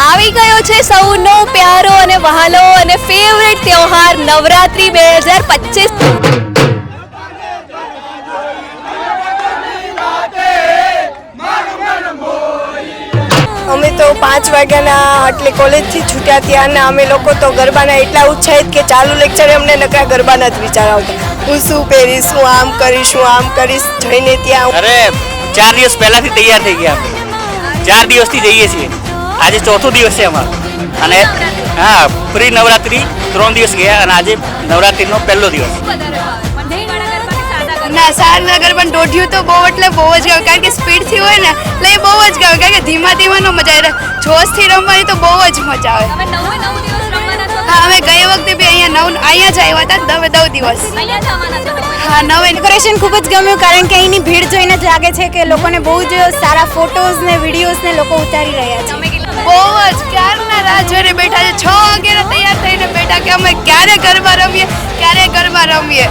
આવી ગયો છે સૌનો પ્યારો અને વહાલો અને ફેવરેટ તહેવાર નવરાત્રી બે હજાર પચીસ. અમે તો પાંચ વાગ્યાના એટલે કોલેજથી છૂટ્યા ત્યારના અમે લોકો તો ગરબાના એટલા ઉત્સાહિત કે ચાલુ લેક્ચરે અમને નકરા ગરબાના જ વિચાર આવતા. હું શું પહેરીશ હું આમ કરીશ હું આમ કરીશ જઈને ત્યાં અરે ચાર દિવસ પહેલાથી તૈયાર થઈ ગયા ચાર દિવસથી જઈએ છીએ. આજે ચોથો દિવસ છે અમારો. અને હા પ્રી નવરાત્રી ત્રણ દિવસ ગયા અને આજે નવરાત્રીનો પહેલો દિવસ. ના સારનગર પણ દોઢ્યું તો બહુ એટલે બહુ જ ગયો કારણ કે સ્પીડથી હોય ને એટલે એ બહુ જ ગયો કારણ કે ધીમા ધીમાનો મજા આવે. જોશથી રમવાની તો બહુ જ મજા આવે. હા અમે ગઈ વખતે બી અહીંયા નવ અહીંયા જ આવ્યા હતા દવે દવ દિવસ. હા નવ. ડેકોરેશન ખૂબ જ ગમ્યું કારણ કે અહીંની ભીડ જોઈને જ લાગે છે કે લોકોને બહુ જ સારા ફોટોઝ ને વિડીયોઝ ને લોકો ઉતારી રહ્યા છે. બહુ જ ક્યારના રાહ જોઈને બેઠા છે. છ વાગે તૈયાર થઈને બેઠા કે અમે ક્યારે ગરબા રમીએ? ક્યારે ગરબા રમીએ?